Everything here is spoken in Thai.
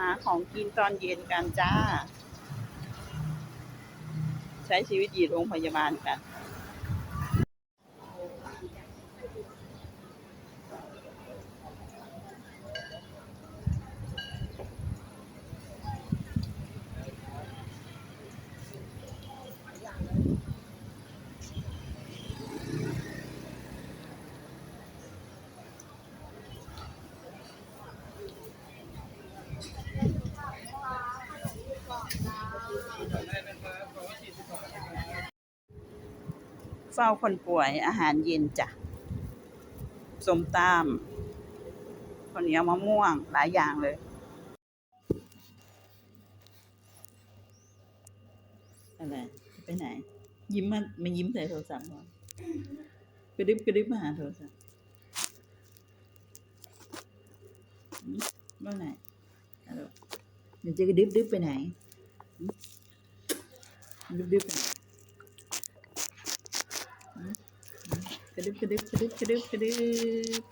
หาของกินตอนเย็นกันจ้า ใช้ชีวิตอยู่โรงพยาบาลกัน เฝ้าคนป่วยอาหารเย็นจ้ะสมตามข้าวเหนียวมะม่วงหลายอย่างเลย อะไร ไปไหน ยิ้มมามายิ้มใส่โทรศัพท์เหรอกระดิบกระดิบมาหาโทรศัพท์ว่าไงฮัลโหลมันจะกระดิบดิบไปไหนดิบดิบไปไหน กระดึบ